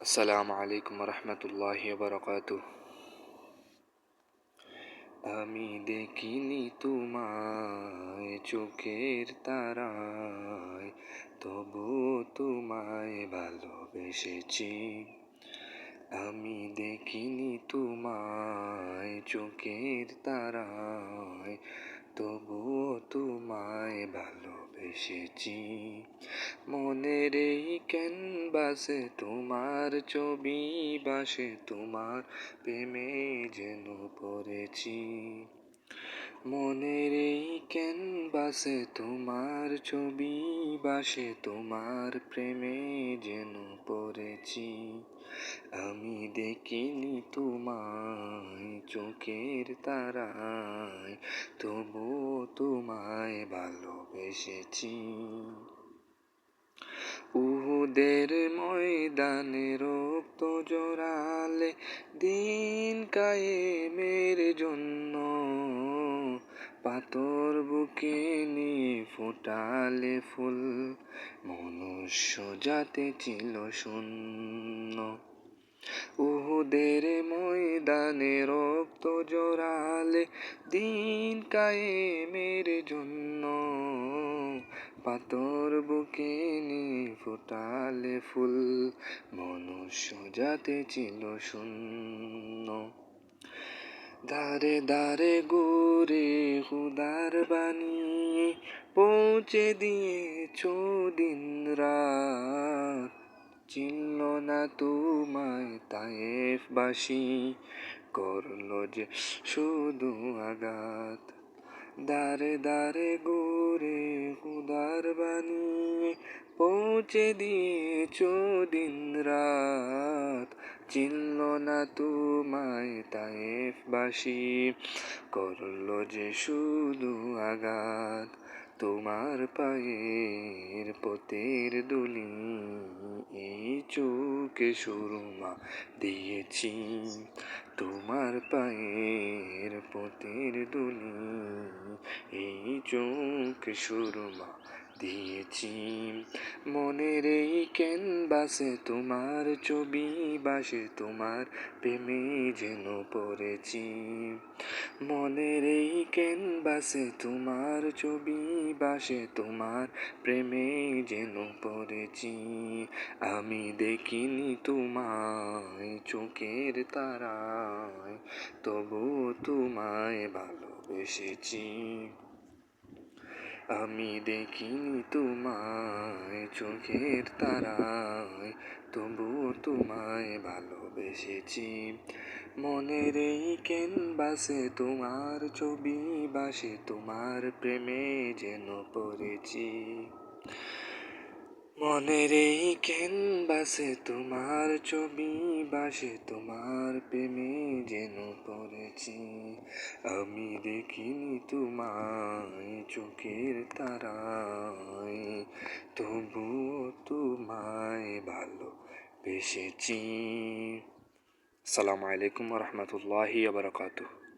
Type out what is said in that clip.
আসসালামু আলাইকুম রহমতুল্লাহ বরকাত আমি দেখিনি তোমায় চোখের তারায়, তবু তোমায় ভালোবেসেছি। আমি দেখিনি তোমায় চোখের তারায় তবুও তোমায় ভালোবেসেছি। মনের এই ক্যানভাসে তোমার ছবি, বাসে তোমার প্রেমে যেন পড়েছি। মনের এই ক্যানভাসে তোমার ছবি, বাসে তোমার প্রেমে যেন পড়েছি। আমি দেখিনি তোমায় চোখের তারায়, তবু তোমায় ভালোবেসেছি। উহুদের ময়দানে রক্ত জোড়ালে দিন কায়েমের জন্য পাথর বুকে নিয়ে ফোটালে ফুল, মনুষ্য যাতে ছিল শূন্য। উহুদের ময়দানে রক্ত জোড়ালে দিন কায়েমের জন্য পাথর বুকে নিয়ে ফোটালে ফুল, মনুষ্য যাতে ছিল শূন্য। দারে দারে গোরে হুদার বানিয়ে পৌঁছে দিয়েছ দিন রাত চিনল না তোমায় তায়েফবাসী, করল যে শুধু আঘাত। দারে দারে গোরে হুদার বানিয়ে পৌঁছে দিয়েছ দিন রাত। চিনল না তোমায় তায়েফবাসী, করল যে শুধু আঘাত। তোমার পায়ের পতের দুলি, এই চোখে সুরমা দিয়েছি। তোমার পায়ের পতের দুলি, এই চোখে সুরমা দিয়েছি। মনের এই ক্যানভাসে তোমার ছবি, বাসে তোমার প্রেমে যেন পড়েছি। মনের এই ক্যানভাসে তোমার ছবি, বাসে তোমার প্রেমে যেন পড়েছি। আমি দেখিনি তোমায় চোখের তারায়, তবু তোমায় ভালোবেসেছি। আমি দেখিনি তোমায় চোখের তারায়, তবুও তোমায় ভালোবেসেছি। মনের এই বাসে তোমার ছবি বাসে, তোমার প্রেমে যেন পড়েছি। মনের এই বাসে তোমার ছবি, বাসে তোমার প্রেমে যেন পড়েছি। আমি দেখিনি তোমায় চোখের তারায়, তবুও তোমায় ভালো বেসেছি সালাম আলাইকুম রহমতুল্লাহি বারকাতুহ।